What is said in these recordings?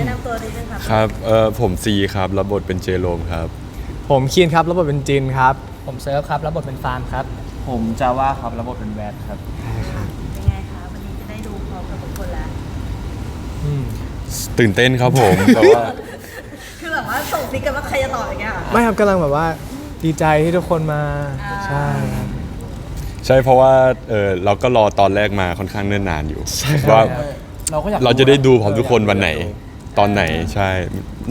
นะนำตัวนิดนึงครับครับเออผมซีครับ รับบทเป็นเจโรมครับ ผมคีนครับรับบทเป็นจินครับ ผมเซิร์ฟครับรับบทเป็นฟาร์มครับ ผมจาว่าครับระบบเป็นแวดครับเป็นไงคะวันนี้จะได้ดูพร้อมกับทุกคนแล้ว ตื่นเต้นครับผมแบบว่า คือแบบว่าส่งซิกกันว่าใครจะตอบอย่างเงี้ยเหรอ ไม่ครับกำลังแบบว่าดีใจที่ทุกคนมาอ่า ใช่ครับ ใช่เพราะว่าเออเราก็รอตอนแรกมาค่อนข้างเนิ่นนานอยู่ว่า เราก็อยากเราจะได้ดูพร้อมทุกคนวันไหน ตอนไหนใช่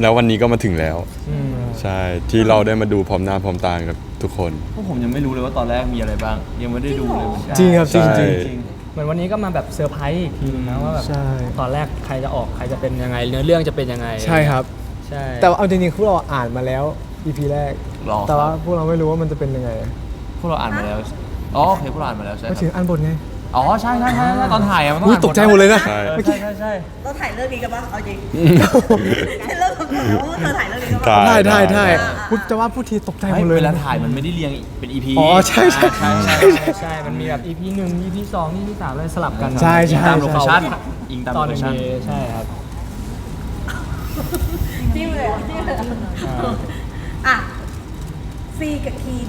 แล้ววันนี้ก็มาถึงแล้วอืมใช่ที่เราได้มาดูพร้อมหน้าพร้อมตากับทุกคน พวกผมยังไม่รู้เลยว่าตอนแรกมีอะไรบ้าง ยังไม่ได้ดูเลยเหมือนกันจริงครับจริงใช่จริงจริง เหมือนวันนี้ก็มาแบบเซอร์ไพรส์อีกทีนึงนะว่าแบบใช่ ตอนแรกใครจะออกใครจะเป็นยังไง เนื้อเรื่องจะเป็นยังไงใช่ครับ ใช่แต่ว่าเอาจริงๆพวกเราอ่านมาแล้ว EP แรกหรอแต่ว่าพวกเราไม่รู้ว่ามันจะเป็นยังไงพวกเราอ่านมาแล้วอ๋อโอเคพวกเราอ่านมาแล้วใช่คไม่รับถึงอ่านบทไง อ๋อใช่ใช่ใช่ใช่ตอนถ่ายอะมันต้องอุ๊ยอ่านตกใจหมดเลยนะ ใช่เออใช่ใช่ใช่เราถ่ายเรื่องนี้กันปะเอาจริงเริ่มจากว่าเธอถ่ายเรื่องนี้กันปะถ่ายได้ได้ได้อ่าพูดจะว่าพูดทีตกใจหไม่มดเลยเวลาถ่ายมันไม่ได้เรียงเป็น EP อ๋อใช่ใช่ ใช่ใช่ใช่ใช่ มันมีแบบ EP หนึ่ง EP สอง EP สามอะไรสลับกันใช่ใช่ตามโลเคชั่นอิงตามตอนโลหเคนึ่งชั่นมีใช่ครับ จิ้มเลยอะจิ้มเลยอะอะซีกับคีน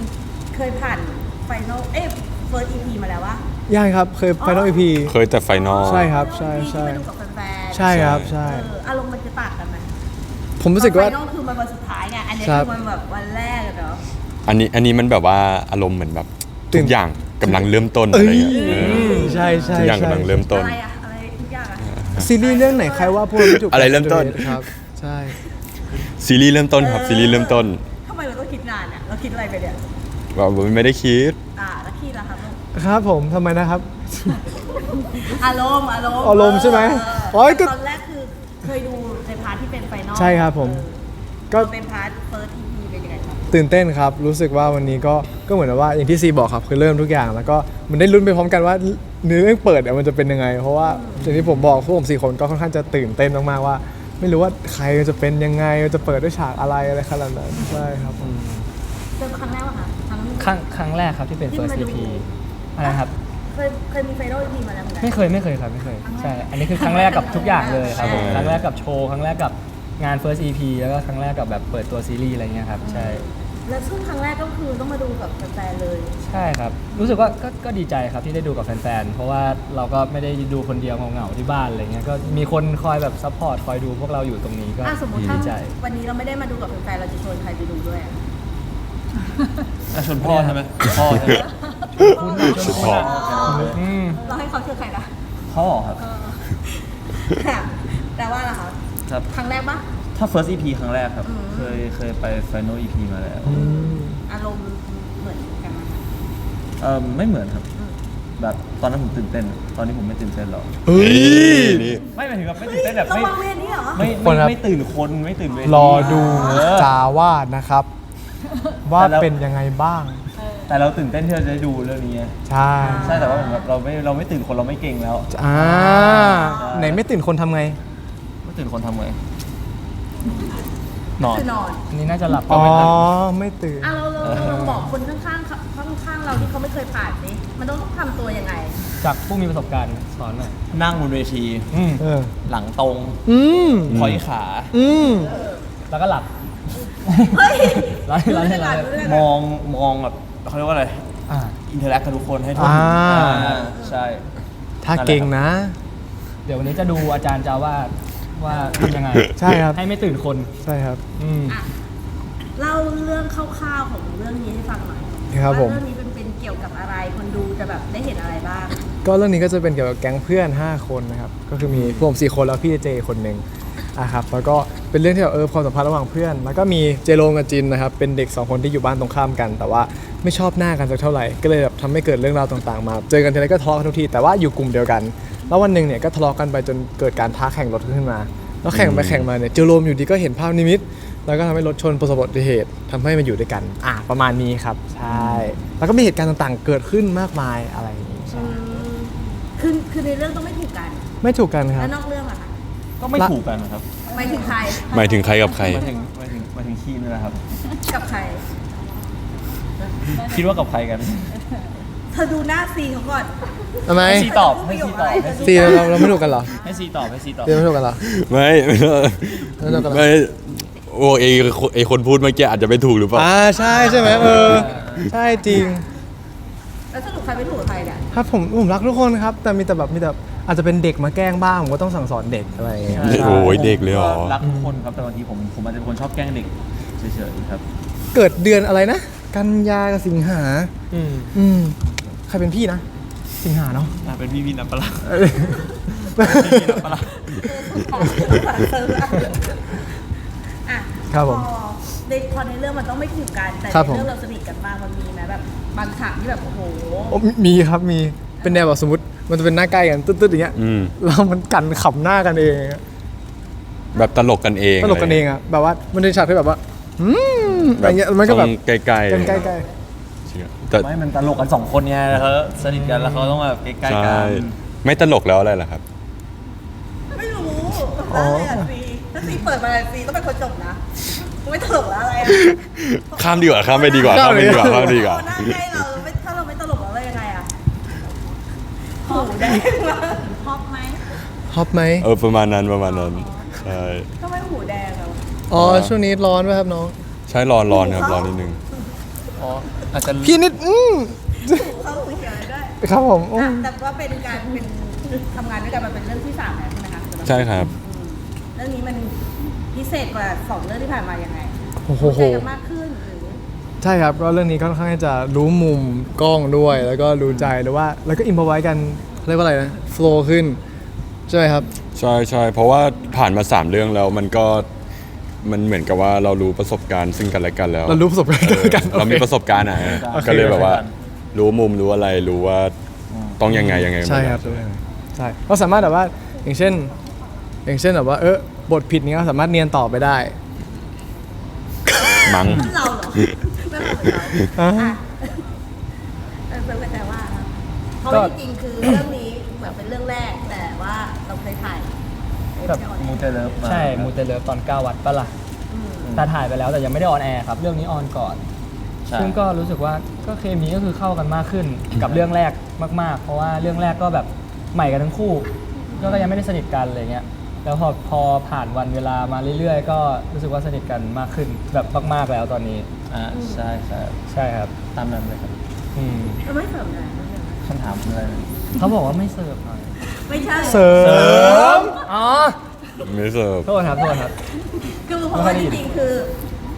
เคยผ่านไฟนอลเอ้ย เฟิร์สอีพีมาแล้ววะยังครับเคย Final EP เคยแต่ไฟนอล ใช่ครับ ใช่ใช่ที่ไปดูกับแฟนๆใช่ครับใช่ เอออารมณ์มันจะต่างกันไหมผมรู้สึกว่า ไฟนอลคือมันวันสุดท้ายไงอันนี้ครัคืบอมันแบบวันแรกอะเนาะอันนี้อันนี้มันแบบว่าอารมณ์เหมือนแบบตื่ทุน กอย่างกำลังเริ่มต้นเอ้อะยไรเงี้ยเออใช่ใช่ทุกอย่างใช่กำลังเริ่มต้น อะไรอะอะไรทุกอย่างอะซีรีส์เรื่องไหนใครว่าพวกเราไม่ถูกอะไรเริ่มต้น ครับใช่ ซีรีส์เริ่มต้นครับซีรีส์เริ่มต้นทำไมเราต้องคิดนานเนี่ยเราคิดอะไรไปเนี่ย ว่าผมไม่ได้คิด ครับลูกครับผมทำไมนะครับ อารมณ์อารมณ์อารมณ์ใช่ไหมเโอ๊ยก็ ตอนแรกคือเคยดูในพาร์ทที่เป็นไฟนอลใช่ครับผม ก็ ก็เป็นพาร์ทเฟิร์สอีพีเป็นยังไงครับตื่นเต้นครับ รู้สึกว่าวันนี้ก็ก็เหมือนกับว่าอย่างที่ซีบอกครับคือเริ่มทุกอย่าง แล้วก็มันได้ลุ้นไปพร้อมกันว่าเนื้อเรื่องเปิดเนี่ยมันจะเป็นยังไง เพราะว่าอย่างที่ผมบอกพวกผมสี่คนก็ค่อนข้างจะตื่นเต้นมากๆว่า ไม่รู้ว่าใครจะเป็นยังไงจะเปิดด้วยฉากอะไรอะไรขนาดนั้นใช่ครับผม เจอครั้งแรกวะคะครั้ง ครั้งครั้งแรกครับที่เป็น ที่ first มาดู EP อะไรครับ เคยเคยมีไฟนอลอีพีมาแล้วเหมือนกันไม่เคยไม่เคยครับไม่เคยใช่อันนี้คือครั้งแรกกับทุกอย่างเลยครับผมใช่ ครั้งแรกกับโชว์ครั้งแรกกับงาน first EP แล้วก็ครั้งแรกกับแบบเปิดตัวซีรีส์อะไรเงี้ยครับใช่แล้วซึ่งครั้งแรกก็คือต้องมาดูกับแฟนๆเลย ใช่ครับ รู้สึกว่าก็ก็ดีใจครับที่ได้ดูกับแฟนๆเพราะว่าเราก็ไม่ได้ดูคนเดียวเหงาๆที่บ้านอะไรเงี้ยก็มีคนคอยแบบซัพพอร์ตคอยดูพวกเราอยู่ตรงนี้ก็อะสมมติถ้าดีใจ วันนี้เราไม่ได้มาดูกับแฟนๆเราจะชวนใครไปดูด้วยอะอะชวนพ่อใช่ไหมพ่อใช่ไหม คุณน่ะชวนคุณอะอืมเราให้เขาเชิญใครนะพ่อครับค่ะแต่ว่าล่ะคะครับ ครั้งแรกปะ ถ้า first EP ครั้งแรกครับ อืม เคยเคยไป final EP มาแล้ว อารมณ์เหมือนกันไหม เออไม่เหมือนครับแบบตอนนั้นผมตื่นเต้น ตอนนี้ผมไม่ตื่นเต้นหรอก เฮ้ย นี่ ไม่หมายถึงแบบไม่ตื่นเต้นแบบต้องไม่มาเวรนี้เหรอไม่คนไม่ครับ ไม่ตื่นคนไม่ตื่นเวทีรอดูเออ จาวาดนะครับ ว่าเป็นยังไงบ้าง แต่เราตื่นเต้นที่เราจะได้ดูเรื่องนี้ไงใช่ใช่แต่ว่าเหมือนแบบเราไม่เราไม่ตื่นคนเราไม่เก่งแล้ว อ่าไหนไม่ตื่นคนทำไง ไม่ตื่นคนทำไงนอน คือนอนอันนี้น่าจะหลับอ๋อ ไม่ตื่น อะเราเราเราบอกคนข้างๆเขาข้างๆเราที่เขาไม่เคยผ่านนี่มันต้องทำตัวยังไง จากผู้มีประสบการณ์สอนหน่อยนั่งบนเวที อืมเออ หลังตรงอืมพอยขา อืม แล้วก็หลับ เฮ้ยร้อยร้อยร้อยมองมองแบบ เขาเรียกว่าอะไรอ่า อินเทอร์แอคกับทุกคนให้ทุกอ่า อ่าใช่ ถ้าเก่งนะ เดี๋ยววันนี้จะดูอาจารย์จะว่าว่าทำยังไงใช่ครับ ให้ไม่ตื่นคน ใช่ครับ อืม อะเล่าเรื่องคร่าวๆของเรื่องนี้ให้ฟังหน่อยครับผม ว่าเรื่องนี้เป็นเป็นเกี่ยวกับอะไร คนดูจะแบบได้เห็นอะไรบ้าง ก็เรื่องนี้ก็จะเป็นเกี่ยวกับแก๊งเพื่อน 5 คนนะครับ ก็คือมีพวกผมสี่คนแล้วพี่เจคนหนึ่งอะครับ แล้วก็เป็นเรื่องที่แบบเออความสัมพันธ์ระหว่างเพื่อน แล้วก็มีเจโรงกับจินนะครับ เป็นเด็กสองคนที่อยู่บ้านตรงข้ามกัน แต่ว่า ไม่ชอบหน้ากันสักเท่าไหร่ ก็เลยแบบทำให้เกิดเรื่องราวต่างๆมา เจอกันทีไรก็ทะเลาะกันทุกที แต่ว่าอยู่กลุ่มเดียวกัน แล้ววันหนึ่งเนี่ยก็ทะเลาะกันไปจนเกิดการท้าแข่งรถขึ้นมา แล้วแข่งไปแข่งมาเนี่ยเจโรมอยู่ดีก็เห็นภาพนิมิต แล้วก็ทำให้รถชนประสบอุบัติเหตุทำให้มาอยู่ด้วยกัน อะประมาณนี้ครับ ใช่ แล้วก็มีเหตุการณ์ต่างๆ เกิดขึ้นมากมายอะไรอย่างนี้ใช่อืมคือคือในเรื่องต้องไม่ถูกกัน ไม่ถูกกันครับแล้วนอกเรื่องอะคะก็ไม่ถูกกันนะครับหมายถึงใครหมายถึงใครกับใคร หมายถึงหมายถึงหมายถึงคีนนี่แหละครับ กับใคร คิดว่ากับใครกันเธอดูหน้าซีเขาก่อนทำไมให้ซีตอบให้ซีตอบให้ซีเราเราไม่ถูกกันเหรอให้ซีตอบให้ซีตอบ ซีไม่ถูกกันเหรอ ไม่ไม่ต้องกระไรไม่โอ้เอไอคนพูดเมื่อกี้อาจจะไม่ถูกหรือเปล่า อ่าใช่ใช่ไหมเออใช่จริง แล้วสรุปใครไม่ถูกกับใครเนี่ยครับผมผมรักทุกคนครับ แต่มีแต่แบบมีแต่อาจจะเป็นเด็กมาแกล้งบ้างผมก็ต้องสั่งสอนเด็กอะไรอย่างเงี้ยโอ้ยเด็กเลยเหรอ รักทุกคนครับแต่บางทีผมผมอาจจะเป็นคนชอบแกล้งเด็กเฉยๆครับ เกิดเดือนอะไรนะ กันยากับสิงหา อืมอืมใครเป็นพี่นะ สิงหาเนาะ อะเป็นพี่พี่นับปะล่ะเซอร์อะครับผมพอในพอในเรื่องมันต้องไม่ถูกกัน แต่ครับในผม เรื่องเราสนิทกันมากมันมีไหมแบบบางฉากที่แบบโอ้โหโอ้มีมีครับมีเป็นแนวแบบสมมติมันจะเป็นหน้าใกล้กันตึ๊ดๆอย่างเงี้ยอืม แล้วมันกันขำหน้ากันเองอะแบบตลกกันเองตลกกันเองอะแบบว่ามันเป็นฉากที่แบบว่าอืม อะแบไรบเงี้ยมันก็แบบต้องใกล้ๆกันใกล้แต่ไม่มันตลกกันสองคนไงแล้วเขาสนิทกันแล้วเขาต้องแบบใกล้ๆใช่กันไม่ตลกแล้วอะไรล่ะครับไม่รู้อะไรอะซีถ้าซีเปิดมาซีต้องเป็นคนจบนะไม่ตลกแล้วอะไรอะข้ามดีกว่าข้ามไม่ดีกว่าข้ามไม่ดีกว่าข้ามไม่ดีกว่าหน้าใกล้เราไม่ถ้าเราไม่ตลกแล้วเรายังไงอะหูแดงมาฮอปไหมๆฮอปไหมเออประมาณนั้นประมาณนั้นใช่ทำไมหูแดงอะอ๋อช่วงนี้ร้อนไหมครับน้อง ใช่ร้อนร้อนครับร้อนนิดนึง อ๋ออาจจะพี่นิดอืมหูเข้าหูเขียวเลยด้วยครับผมอือะมแต่ว่าเป็นการเป็นทำงานด้วยกันมันเป็นเรื่องที่สามแล้วใช่ไหมคะใช่ครับ อืมเรื่องนี้มันพิเศษกว่าสองเรื่องที่ผ่านมายังไงโอ้โห เข้าใจกันมากขึ้นหรือใช่ครับก็เรื่องนี้ค่อนข้างจะรู้มุมกล้องด้วย แล้วก็รู้ใจหรือว่า แล้วก็อิมพอไว้กันเรียกว่าอะไรนะโฟล์ขึ้น ใช่ไหมครับ ใช่ใช่เพราะว่าผ่านมาสามเรื่องแล้วมันก็ มันเหมือนกับว่าเรารู้ประสบการณ์ซึ่งกันและกันแล้วเรารู้ประสบการณ์เออกันเรามีโอเคประสบการณ์อะเออโอเค ก็เลยแบบว่า รู้มุมรู้อะไรรู้ว่าต้องยังไงยังไงใช่ครับ ใช่ไหมใช่เราสามารถแบบว่าอย่างเช่น อย่างเช่นแบบว่าเออบทผิดนี้ก็สามารถเนียนต่อไปได้ มั้ง เราเหรอไม่เป็นเราอ่าอะเออเป็นแต่ว่าครับเพราะว่าจริงๆคือเรื่อง แบบมูเตเลิฟมาใช่มูเตเลิฟตอน9วัดปะล่ะอืมแต่ถ่ายไปแล้วแต่ยังไม่ได้ออนแอร์ครับ เรื่องนี้ออนก่อน ใช่ซึ่งก็รู้สึกว่าก็เคมีก็คือเข้ากันมากขึ้นกับเรื่องแรกมาก ๆ เพราะว่าเรื่องแรกก็แบบใหม่กันทั้งคู่ ก็ยังไม่ได้สนิทกันอะไรเงี้ยแล้วพอพอผ่านวันเวลามาเรื่อยๆ ก็รู้สึกว่าสนิทกันมากขึ้นแบบมากๆแล้วตอนนี้ อ่าใช่ใช่ใช่ครับตามนั้นเลยครับอืมเราไม่เสริมเลยไม่เสริมเลยคำถามคืออะไรนะเขาบอกว่าไม่เสิร์ฟหน่อย ไม่ใช่ เสริม อ๋อ ไม่เสิร์ฟ โทษครับ โทษครับ คือเพราะว่าจริงๆ คือ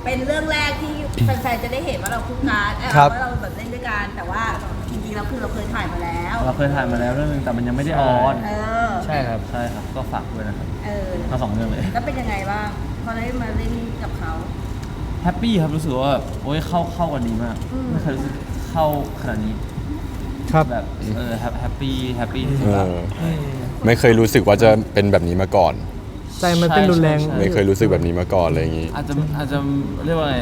เป็นเรื่องแรกที่แฟนๆ จะได้เห็นว่าเราคู่กันเอ้ยครับ ว่าเราแบบเล่นด้วยกันแต่ว่าจริงๆแล้วคือเราเคยถ่ายมาแล้ว เราเคยถ่ายมาแล้วเรื่องนึงแต่มันยังไม่ได้ออนเออ ใช่ครับ ใช่ครับ ก็ฝากด้วยนะครับเออ ทั้งสองเรื่องเลย แล้วเป็นยังไงบ้างพอได้มาเล่นกับเขา แฮปปี้ครับรู้สึกว่าแบบโอ้ยเข้าเข้ากันดีมาก อืม ไม่เคยรู้สึกเข้าขนาดนี้ ครับแบบเออแฮปปี้แฮปปี้ที่เอสุดละอไม่เคยรู้สึกว่าจะเป็นแบบนี้มาก่อน ใจมันเป็นรุนแรง ใช่ใช่ ไม่เคยรู้สึกแบบนี้มาก่อนอะไรอย่างนี้ อาจจะอาจจะเรียกว่าไง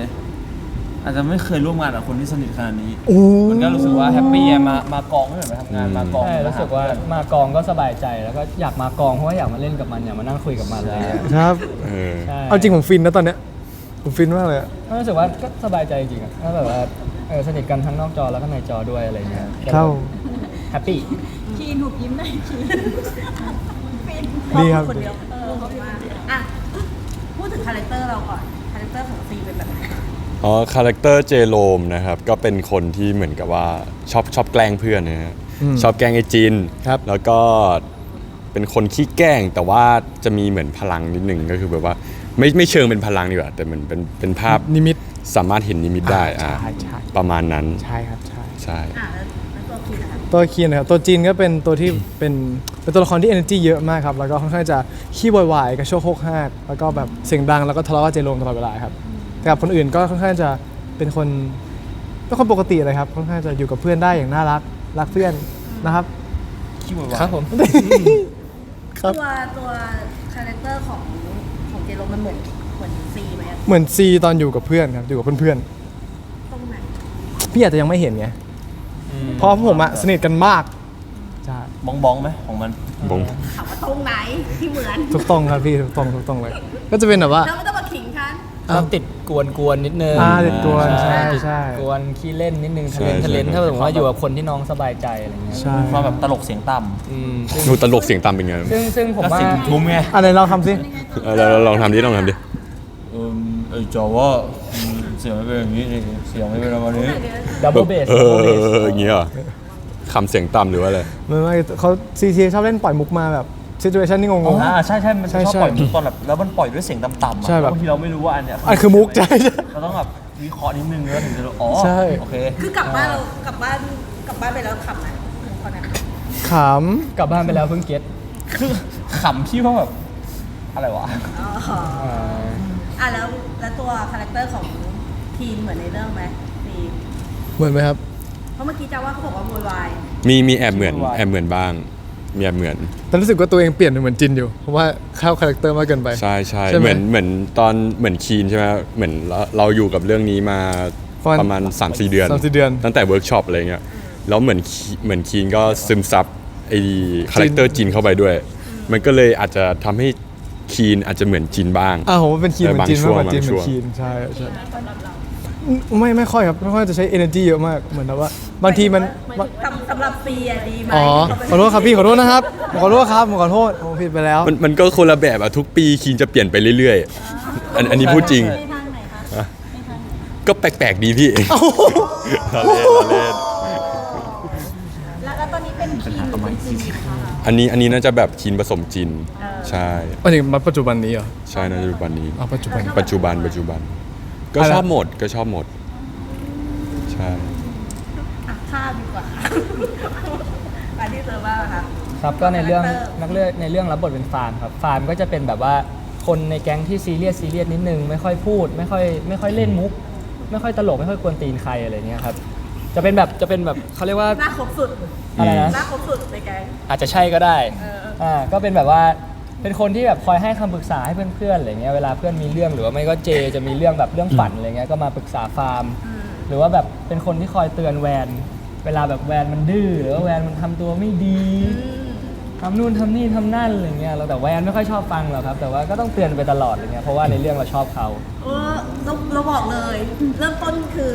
อาจจะไม่เคยร่วมงานกับคนที่สนิทขนาดนี้โอ้ มันก็รู้สึกว่าแฮปปี้อะมามากองไม่เหมือนไปทำงานอืม มากองใช่รู้สึกว่ามากองก็สบายใจแล้วก็อยากมากองเพราะว่าอยากมาเล่นกับมันอยากมานั่งคุยกับมันอะไรอย่างเงี้ยครับ เออ ใช่เอาจริงผมฟินนะตอนเนี้ยผมฟินมากเลยอะ ก็รู้สึกว่าก็สบายใจจริงๆอะก็แบบว่า เออสนิทกันทั้งนอกจอแล้วก็ในจอด้วยอะไรเงี้ยเข้าแฮปปี้คีนหุบยิ้มได้คีนฟินดีครับคนเดียวเออขอบคุณมากอะพูดถึงคาแรคเตอร์เราก่อนคาแรคเตอร์ของซีเป็นแบบไหนอ๋อคาแรคเตอร์เจโรมนะครับก็เป็นคนที่เหมือนกับว่าชอบชอบแกล้งเพื่อนนะฮะอืมชอบแกล้งไอ้จินครับ แล้วก็เป็นคนขี้แกล้งแต่ว่าจะมีเหมือนพลังนิดนึงก็คือแบบว่า ไม่ไม่เชิงเป็นพลังดีกว่าแต่เหมือนเป็นเป็นภาพนิมิต สามารถเห็นนิมิตได้อ่าใช่ใช่ประมาณนั้นใช่ครับใช่ ใช่อะแล้วแล้วตัวคีนนะครับตัวคีนนะครับตัวจีนก็เป็นตัวที่เป็นเป็นตัวละครที่ energy เยอะมากครับ แล้วก็ค่อนข้างจะขี้วอยวายกระโชกโคกฮากแล้วก็แบบเสียงดังแล้วก็ทะเลาะกับเจโรมตลอดเวลาครับแต่กับคนอื่นก็ค่อนข้างจะเป็นคนเป็นคนปกติเลยครับค่อนข้างจะอยู่กับเพื่อนได้อย่างน่ารักรักเพื่อนนะครับขี้วายครับผม ครับ ตัวตัวคาแรคเตอร์ของของเจโรมันเหมือน เหมือนซีไหมอะเหมือนซีตอนอยู่กับเพื่อนครับอยู่กับเพื่อนตรงไหนๆพี่อาจจะยังไม่เห็นไงเพราะผมอะสนิทกันมากใช่บ้องบ้องไหมของมัน บงถามว่าตรงไหนที่เหมือนถูกต้องครับพี่ถูกต้องถูกต้องเลย ก็จะเป็นแบบว่าเราไม่ต้องมาขิงฉันอ้าวติดกวนกวนๆนิดนึงอ่าติดกวนใช่ใช่ กวนขี้เล่นนิดนึงทะเลนใช่ทะเลนใช่ถ้าสมมติว่าอยู่กับคนที่น้องสบายใจอะไรเงี้ยใช่ความแบบตลกเสียงต่อืมหนูตลกเสียงต่ำเป็นไงซึ่งซึ่งผำมก็ว่า เสียงทุ้มไงอันไหนเราทำสิเออเราเราลองทำดิลองทำดิเอ อ้จอว่าเสียงไม่เป็นอย่างนี้นี่เสียงไม่เป็นประมาณนี้ ดับเบิลเบสเอออย่างเงี้ยเหรอคำเสียงต่ำหรือว่าอะไร ไม่ไม่เขาซีทีชอบเล่นปล่อยมุกมาแบบซิจูเอชันที่งง อ่าใช่ใช่มันใช่ชอบใช่ปล่อยมุกตอนแบบแล้วมันปล่อยด้วยเสียงต่ำๆอะใช่แบบบางทีเราไม่รู้ว่าอันเนี้ยอันคือมุกใช่ใช่เราต้องแบบวิเคราะห์นิดนึงแล้วถึงจะรู้อ๋อใช่ โอเคคือกลับบ้านเรากลับบ้านกลับบ้านไปแล้วขับไหมตอนนั้นขกลับบ้านไปแล้วเพิ่งเก็ตคือขำที่ว่าแบบอะไรวะ อ๋อ อะแล้วแล้วตัวคาแรคเตอร์ของทีมเหมือนในเรื่องไหมทีมำเหมือนไหมครับ เพราะเมื่อกี้จ้าว่าเขาบอกว่าโวยวายมีมีแอบเหมือนแอบเหมือนบ้าง มีแอบเหมือน แต่รู้สึกว่าตัวเองเปลี่ยนเป็นเหมือนจินอยู่ เพราะว่าเข้าคาแรคเตอร์มากเกินไป ใช่ใช่ใช่ไหมเหมือนเหมือนตอนเหมือนคีนใช่ไหมเหมือนเราเราอยู่กับเรื่องนี้มาประมาณประมาณ3-4เดือนสามสี่เดือน ตั้งแต่เวิร์กช็อปอะไรเงี้ยแล้วเหมือนคีเหมือนคีนก็ซึมซับไอ้คาแรคเตอร์จีนเข้าไปด้วย มันก็เลยอาจจะทำให้ คีนอาจจะเหมือนจีนบ้าง อ่าผมว่าเป็นคีนเหมือนจินเออบางมากกว่าจินเหมือนคีนใช่ใช่ไม่ไม่ค่อยครับไม่ค่อยจะใช้ energy เยอะมากเหมือนแบบว่า บางทีมันสำสำหรับซีอะดีไหมอ๋อขอโทษครับพี่ขอโทษนะครับขอโทษครับผมขอโทษผมผิดไปแล้ว มันมันก็คนละแบบอะทุกปีคีนจะเปลี่ยนไปเรื่อยๆอันอันนี้พูดจริงก็แปลกๆดีพี่เราเล่นเราเล่น ตอนนี้เป็นทีมหรือเป็นจีนคะอันนี้อันนี้น่าจะแบบคีนผสมจีนใช่อันนี้มาปัจจุบันนี้เหรอใช่น่าจะปัจจุบันนี้ อ๋อปัจจุบัน ปัจจุบันปัจจุบัน ก็อะไรชอบหมดก็ชอบหมด ใช่อะข้ามดีกว่าอันที่เจอบ้างค่ะครับก็ในเรื่องคาแรคเตอร์นักเลือกในเรื่องรับบทเป็นฟาร์มครับฟาร์มก็จะเป็นแบบว่าคนในแก๊งที่ซีเรียสซีเรียสนิดนึงไม่ค่อยพูด ไม่ค่อยไม่ค่อยเล่นมุก ไม่ค่อยตลกไม่ค่อยกวนตีนใครอะไรเงี้ยครับจะเป็นแบบจะเป็นแบบเขาเรียกว่าหน้าครบสุด อะไรนะหน้าครบสุดในแก๊งอาจจะใช่ก็ได้ เอออ่าก็เป็นแบบว่าเป็นคนที่แบบคอยให้คำปรึกษาให้เพื่อนๆอะไรเงี้ยเวลาเพื่อนมีเรื่องหรือว่าไม่ก็เจจะมีเรื่องแบบเรื่องฝันอะไรเงี้ยก็มาปรึกษาฟาร์ม อืมหรือว่าแบบเป็นคนที่คอยเตือนแวน เวลาแบบแวนมันดื้อหรือว่าแวนมันทำตัวไม่ดีอืมทำนู่นทำนี่ทำนั่นอะไรเงี้ยเราแต่แวนไม่ค่อยชอบฟังหรอกครับ แต่ว่าก็ต้องเตือนไปตลอดอะไรเงี้ยเพราะว่าในเรื่องเราชอบเขา เออเราเราบอกเลย เริ่มต้นคือ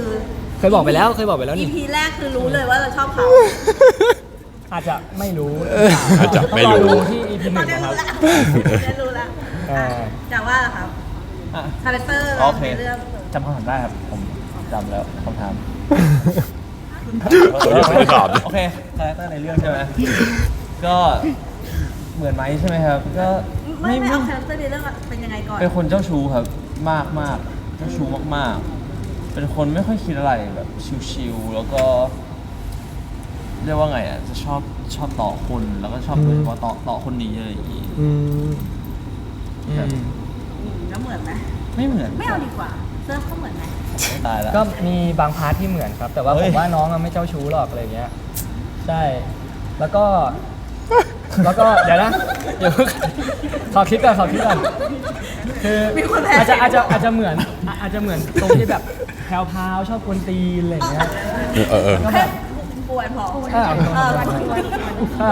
เคยบอกไปแล้วเคยบอกไปแล้วนี่ EP แรกคือรู้เลยว่าเราชอบเขา อาจจะไม่รู้อาจจะไม่รู้ ต้องอดูที่ EP หตอนึ่นงนี้นะครับรู้ละได้รู้ละอ่าอะจะว่าล่ะครับอะคาแรคเตอร์โอเคในเรื่องจำคำถามได้ครับ ผมจำแล้วคำถามเรายังไม่ได้ตอบเลย โอเคคาแรคเตอร์ในเรื่องใช่ไหมก็เหมือนไหมใช่ไหมครับ ก็ไม่ไม่ไม่ไม่เอาคาแรคเตอร์ในเรื่องเป็นยังไงก่อนเป็นคนเจ้าชู้ครับ มากมากเจ้าชู้มากๆ เป็นคนไม่ค่อยคิดอะไรแบบชิวๆแล้วก็ เรียกว่าไงอะจะชอบชอบต่อคนแล้วก็ชอบโดยเฉพาะต่อต่อคนนี้อะไรอย่างงี้อืมแบบอืมแล้วเหมือนไหมไม่เหมือนไม่เอาดีกว่าเสื้อเขาเหมือนไหมตายแล้ว ก็มีบางพาร์ทที่เหมือนครับ แต่ว่าเฮ้ผย มว่าน้องอะไม่เจ้าชู้หรอกอะไรเงี้ยใช่ แล้วก็ แล้วก็เดี๋ยวนะเดี๋ยวขอคิดก่อนขอคิดก่อนคือมีคนแพ้อาจจะอาจจะอาจจะเหมือนอะอาจจะเหมือนตรงที่แบบแพรวๆชอบกวนตีนอะไรเงี้ยเออเออ ก็แบแค่บปวดพออ่าเออถ้า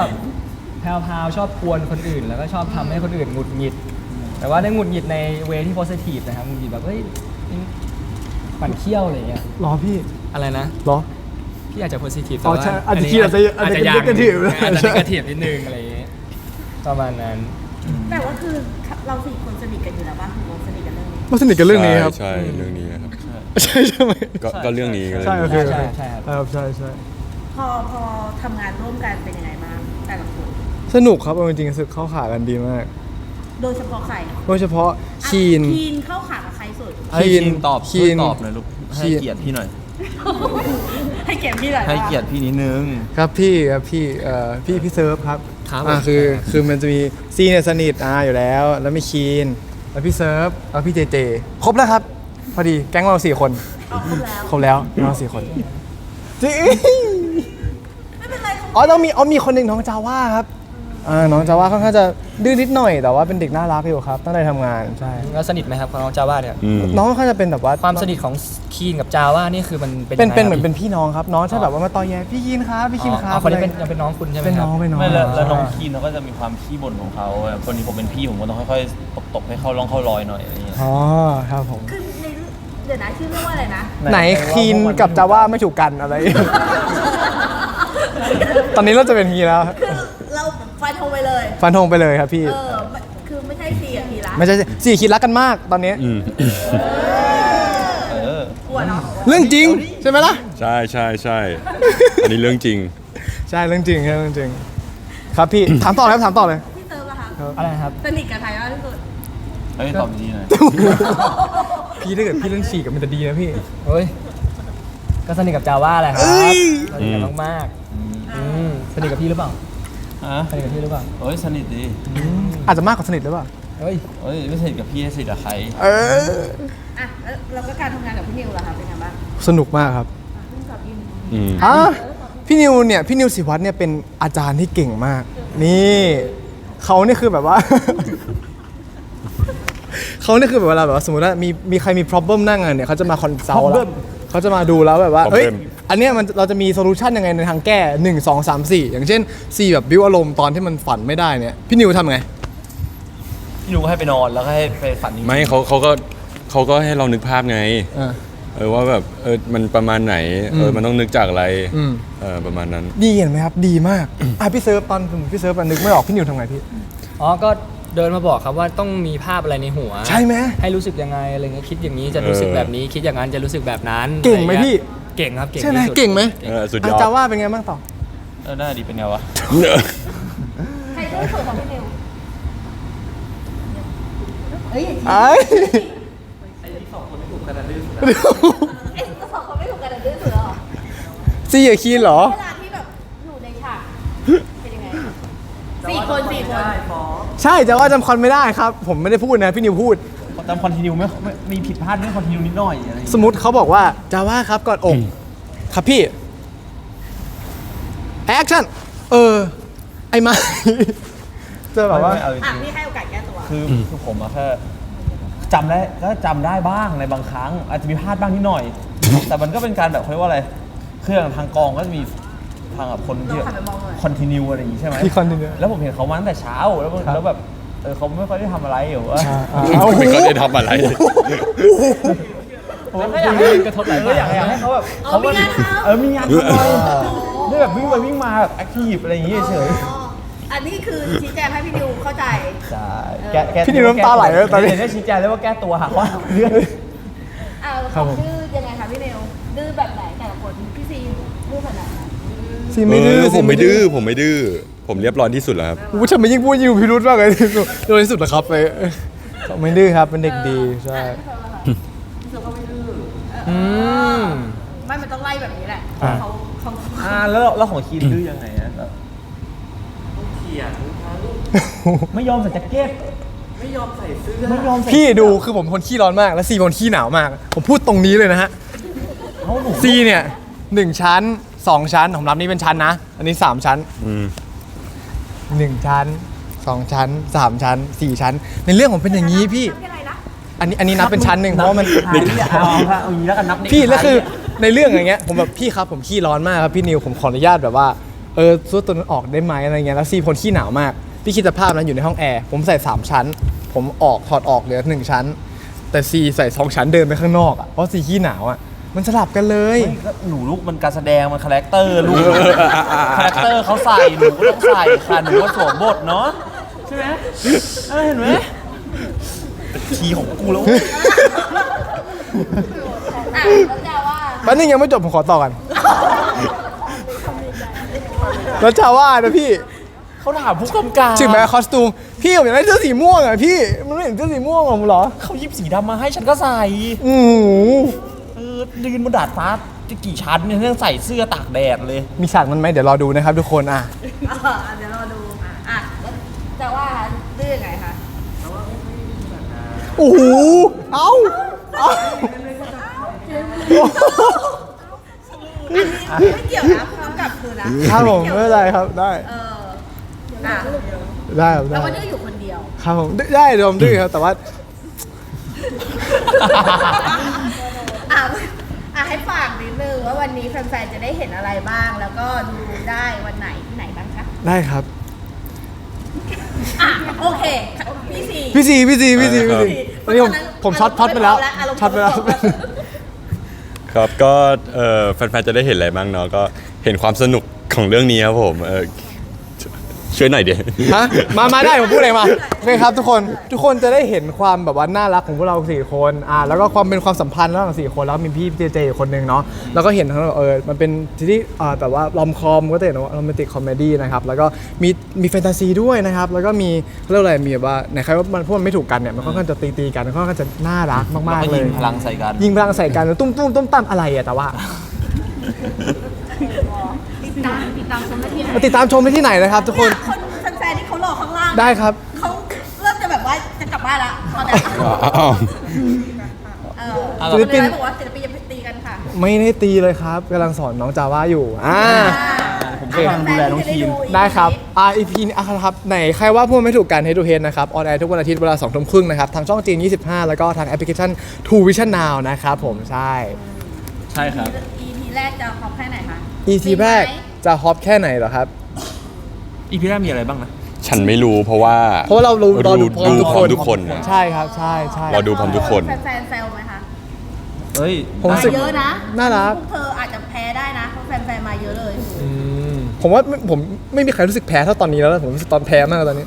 แพรวๆชอบกวนคนอื่น แล้วก็ชอบทำให้คนอื่นหงุดหงิด แต่ว่าได้หงุดหงิดในเวที่ positive นะครับหงุดหงิดแบบเฮ้ยปั่นเขี้ยวอะไรเงี้ย รอพี่อะไรนะ รอ พี่อาจจะ positive อ๋อแต่ว่าใช่อาจจะคิดอาจจะอาจจะยัง negative อาจจะใช่ negative นิดนึงอะไรอย่างเงี้ยประมาณนั้น แต่ว่าคือเราสี่คนสนิทกันอยู่แล้วป่ะเราสนิทกันเรื่องนี้มาสนิทกันเรื่องนี้ครับ ใช่ใช่เรื่องนี้นะครับใช่ใช่ไหม ก็ก็เรื่องนี้ก็เรื่ใช่องโอนี้เคโอเคใช่ครับ ครับใช่ใช่พอพอทำงานร่วมกันเป็นยังไงบ้างแต่ละคนสนุกครับเอาจริงๆรู้สึกเข้าขากันดีมากโดยเฉพาะใครโดยเฉพาะคีนอะคีนเข้าขากับใครสุด ให้คีนตอบคีช่วยนตอบหน่อยลูกให้คีน เกียรติพี่หน่อย ให้เก็บพี่หน่อยให้เกียรติพี่นิดนึง ครับพี่ครับพี่เอ่อพี่พี่เซิร์ฟครับครับ อ่าผมคือคือมันจะมีซีเนี่ยสนิทอ่าอยู่แล้ว แล้วมีคีนแล้วพี่เซิร์ฟแล้วพี่เจเจครบแล้วครับ พอดีแก๊งเราสี่คนเอาครบแล้วครบแล้วเราสี่คนจริงไม่เป็นไรเขาอ๋อต้องมีอ๋อมีคนหนึ่งน้องจาว่าครับ อ่าน้องจาว่าค่อนข้างจะดื้อนิดหน่อยแต่ว่าเป็นเด็กน่ารักอยู่ครับตั้งใจทำงานใช่แล้วสนิทไหมครับของน้องจาว่าเนี่ยอืมน้องค่อนข้างจะเป็นแบบว่าความสนิทของคีนกับจาว่านี่คือมันเป็นเป็นยังไงเป็นเหมือนครับเป็นพี่น้องครับน้องใช่แบบว่ามาต่อแย่พี่ยินครับพี่คิมคอ๋รัอบคนนี้อะไรเป็นยังเป็นน้องคุณใช่ไหมเป็นครัน้บองเป็นน้องไม่แล้วแล้วน้องใช่คีนเขาก็จะมีความขี้บ่นของเขาแบบคนนี้ผมเป็นพี่ผมก็ต้องค่อยๆตบๆให้เข้าร่องเข้ารอยหน่อยอะไรอย่างเงี้ยอ๋อครับผมคือเดี๋ยวนะชื่อเรื่องว่าอะไรนะ ไหนคีนกับจาว่าไม่ถูกกันอะไร ตอนนี้เราจะเป็นฮีแล้วคือเราฟันธ งไปเลย ฟันธงไปเลยครับพี่ เออไม่คือไม่ใช่ซีกับพีละไม่ใช่สิสี่คีนรักกันมากตอนนี้ อืมเออกลัวเนาะเรื่องจริงใช่ไหมล่ะ ใช่ใช่ใช่อันนี้เรื่องจริง ใช่เรื่องจริงใช่เรื่องจริง ครับพี่ ถามต่อเลยครับถามต่อเลย พี่เติร์ฟล่ะคะอะไรนะครับสนิทกับใครมากที่สุดเอ้ยตอบดีหน่อยพี่ถ้าเกิดพี่เรื่องฉี่กับมันจะดีนะพี่ เฮ้ย ก็สนิทกับจาว่าแหละครับเอ้ยสนิทกันมากๆอืมสนิทกับพี่หรือเปล่า ฮะสนิทกับพี่หรือเปล่าเอ้ยสนิทดีอาจจะมากกว่าสนิทหรือเปล่าเฮ้ยเอ้ยไม่สนิทกับพี่สนิทกับใครเอออะแล้วแล้วก็การทำงานกับพี่นิวล่ะคะเป็นไงบ้างสนุกมากครับเพิ่งกับยินอืมอะพี่นิวเนี่ยพี่นิวสิวัตรเนี่ยเป็นอาจารย์ที่เก่งมาก นี่เขาเนี่ยคือแบบว่า เขาเนี่ยคือแบบเวลาแบบว่าสมมติว่ามีมีใครมี problem นั่งอะเนี่ยเขาจะมาคอนซัลท์แล้วเขาจะมาดูแล้วแบบว่า Problem เฮ้ย อันเนี้ยมันเราจะมีโซลูชันยังไงในทางแก้ 1 2 3 4 อย่างเช่น C แบบบิวอารมณ์ตอนที่มันฝันไม่ได้เนี่ยพี่นิวทำไง พี่นุ้ให้ไปนอนแล้วก็ให้ไปฝันจริงๆไม่เขาเขาก็เขาก็ให้เรานึกภาพไง เออ เออว่าแบบเออมันประมาณไหนเออมมันต้องนึกจากอะไรอืม เออประมาณนั้น ดีเห็นไหมครับดีมาก อะพี่เซิร์ฟตอนพี่เซิร์ฟอะนึกไม่ออกพี่นิวทำไงพี่ อ๋อ ก็เดินมาบอกครับว่าต้องมีภาพอะไรในหัวใช่ไหม ให้รู้สึกยังไงอะไรเงี้ยคิดอย่างนี้จะรู้สึกเออแบบนี้คิดอย่างนั้นจะรู้สึกแบบนั้นเก่งไหมอะรพี่งี้ย เก่งครับเก่งใช่ไหมที่สุดเก่งไหมเออสุดยอดะจาว่าเป็นไงบ้างต่อ เออหน้าดีเป็นไงวะ ใครดื้อสุดของพี่นิวเฮ้ยไอ้เอ๊ะสองคนไม่ถูกกันดื้อสุดเหรอซีกับคีนเหรอ เวลาที่แบบอยู่ในฉากเป็นยังไงสี่คนสี่คนใช่แต่ว่าจำคอนไม่ได้ครับ ผมไม่ได้พูดนะ พี่นิวพูด จำคอนติเนียไม่ไม่มีผิดพลาดเรื่องคอนติเนียนิดหน่อยอะไรอย่างสเงี้ยมมติเขาบอกว่าจาว่าครับกอดอกครับพี่แอคชั่นเออ ไอ้มา จะแบบว่า ไม่เอาจอะริงพี่ให้โอกาสแก้ตัว ๆคือคือผมอะแค่จำได้ก็จำได้บ้างในบางครั้ง อาจจะมีพลาดบ้างนิดหน่อย แต่มันก็เป็นการแบบเขาเรียกว่าอะไร เครื่องทางกองก็จะมีทางแบบคนที่ต้องหันไปมองหน่อยคอนติเนียอะไรอย่างงี้ใช่ไหมพี่ continue แล้วผมเห็นเขามาตั้งแต่เช้าแล้วมันครับ แล้วแบบ เออเขาไม่ค่อยได้ทำอะไรหรือว่าเอาไม่ก็ได้ทำอะไรผมก็อยากให้กระทบหลายอยากอยากให้เขาแบบเอามีงานทำเออมีงานทำหน่อยได้แบบวิ่งไปวิ่งมาแบบแอคทีฟอะไรอย่างเงี้ยเฉยอ๋ออันนี้คือชี้แจงให้พี่นิวเข้าใจใช่แกแกพี่นิวน้ำตาไหลแล้วตอนนี้เห็นได้ชี้แจงเลยว่าแก้ตัวหาว่าเรื่องอ่าครับผมดื้อยังไงคะพี่นิวดื้อแบบไหนแต่ละคนพี่ซีดื้อแบบไหนคะซีไม่ดื้อเออซีผมไม่ดื้อผมไม่ดื้อ ผมเรียบร้อยที่สุดแล้วครับอู้ทำไมยิ่งพูดยิ่งดูพิรุธมากเลยโดยที่สุดเหรอครับไปเขาไม่ดื้อครับเป็นเด็กดีใช่พี่เซอร์ก็ไม่ดื้ออืมไม่มันต้องไล่แบบนี้แหละอะ เขาเขาอ่าแล้วแล้วของคีนดื้อยังไงอะแบบไม่ยอมใส่แจ็คเก็ตไม่ยอมใส่เสื้อไม่ยอมใส่พี่ดูคือผมเป็นคนขี้ร้อนมาก และซีเป็นคนขี้หนาวมาก ผมพูดตรงนี้เลยนะฮะเขาหนู ซีเนี่ยหนึ่งชั้นสองชั้นผมรับนี่เป็นชั้นนะ อันนี้สามชั้น อืม หนึ่งชั้นสองชั้นสามชั้นสี่ชั้น ในเรื่องผมเป็นอย่างนี้พี่พี่อะไรนะอันนี้อันนี้นับเป็นชั้นหนึ่งเพราะว่ามัน เด็กเอาค่ะเอาอย่างนี้แล้วกันนับเด็กพี่แล้วคือในเรื่องอย่างเงี้ยผมแบบพี่ครับผมขี้ร้อนมากครับพี่นิวผมขออนุญาตแบบว่าเออซูตัวนั้นออกได้ไหมอะไรเงี้ยแล้วซีคนขี้หนาวมากพี่คิดสภาพนั้นอยู่ในห้องแอร์ผมใส่สามชั้น ผมออกถอดออกเหลือหนึ่งชั้น แต่ซีใส่สองชั้นเดินไปข้างนอกอะเพราะซีขี้หนาวอะ มันสลับกันเลยเฮ้ยก็หนูลูกมันการแสดงมันคาแรคเตอร์ลูกคาแรคเตอร์เขาใส่หนูก็ต้องใส่ค่ะหนูก็สวมบทเนาะใช่ไหมเออเห็นไหมทีของกูแล้ว อะแล้วจะว่าแป๊บนึงยังไม่จบผมขอต่อกัน แล้วจะว่านะพี่เขาถามผู้กำกับถึงแม้คอสตูม พี่ผมอยากได้เสื้อสีม่วงอะพี่ มันไม่เห็นเสื้อสีม่วงของผมเหรอ เขาหยิบสีดำมาให้ฉันก็ใส่ อือหือเออ ยืนบนดาดฟ้าจะกี่ชั้นเนี่ยยังใส่เสื้อตากแดดเลย มีฉากนั้นไหมเดี๋ยวรอดูนะครับทุกคนอะอะเดี๋ยวเราดูอะแล้วจะว่าดื้อยังไงคะโอ้โหเอ้าเอ้าอันนี้ไม่เกี่ยวนะกำกับคือนะครับผมไม่เป็นไรครับได้เอออะได้ครับแล้ได้ววันนี้อยู่คนเดียว ครับผมได้ได้เดี๋ยวผมดื้อครับแต่ว่า อะอะให้ฝากนิดนึง ว่าวันนี้แฟนๆจะได้เห็นอะไรบ้าง แล้วก็ดูได้วันไหนที่ไหนบ้างคะได้ครับ อะโอเคพี่ซีพี่ซีพี่ซีพี่ซีพี่ซีพตอนนี้ผมผมช็อตช็อตไปแล้วช็อตไปแล้ว ครับก็เอ่อแฟนๆจะได้เห็นอะไรบ้างเนาะก็เห็นความสนุกของเรื่องนี้ครับผมเออ ช่วยหน่อยเดียวฮะมามาได้ผมพูดเองมาโอเคครับทุกคนทุกคนจะได้เห็นความแบบว่าน่ารักของพวกเราสี่คนอ่าแล้วก็ความเป็นความสัมพันธ์ระหว่างสี่คนแล้วมีพี่เจเจอีกคนนึงเนาะแล้วก็เห็นทั้งเออมันเป็นที่อ่าแต่ว่าลอมคอมก็จะเห็นว่าโรแมนติกคอมเมดี้นะครับแล้วก็มีมีแฟนตาซีด้วยนะครับแล้วก็มีเรื่องอะไรมีแบบว่าไหนใครว่ามันพวกมันไม่ถูกกันเนี่ยมันค่อนข้างจะตีตีๆกันมันค่อนข้างจะน่ารักแล้วมากก็ๆเลยิยงพลังใส่กัน ยิงพลังใส่กันตุ้มตุ้มตุ้มตั้มอะไรอะแต่ว่า ติดตามติดตามชมได้ที่ไหนมาติดตามชมได้ที่ไหนนะครับ ทุกคนคนแฟนๆที่เขารอข้างล่างได้ครับ เขาเริ่มจะแบบว่าจะกลับบ้านละตอนเนี้ยอ้าวเอออะศิลปินบอกว่าศิลปินอย่าไปตีกันค่ะไม่ได้ตีเลยครับกำลังสอนน้องจาว่าอยู่อ่าผมกำลังดูแลน้องคีนได้ครับอ่า EP นี้อะครับไหนใครว่าพูดไม่ถูกกันให้ดูเฮดนะครับออนแอร์ทุกวันอาทิตย์เวลา2ทุ่มครึ่งนะครับ ทางช่องจีน 25 แล้วก็ทางแอปพลิเคชัน True Vision Now นะครับผมใช่ ใช่ครับ EP แรกจะพร้อมแค่ไหนคะ EP แรกจะฮอปแค่ไหนเหรอครับ อีพีแรกมีอะไรบ้างนะ ฉันไม่รู้เพราะว่าเพราะว่าเรารู้รอดูพร้อมดูทุกพคร้อมนทุกคนนะ ใช่ครับใช่ใช่ รอดูพร้อมทุกคน แฟนๆแซวไหมคะเฮ้ยผมรู้สึก เยอะนะน่ารัก พวกเธออาจจะแพ้ได้นะเพราะแฟนๆมาเยอะเลย ผมว่าไม่ผมไม่มีใครรู้สึกแพ้เท่าตอนนี้แล้วนะผมรู้สึกตอนแพ้มากตอนนี้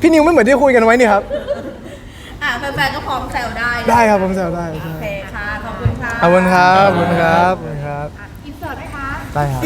พี่นิวไม่เหมือนที่คุยกันไว้นี่ครับ อะแฟนๆก็พร้อมแซวได้ได้ครับผมแซวได้ใช่โอเคค่ะ ขอบคุณค่ะ ขอบคุณครับขอบคุณครับ ได้ครับ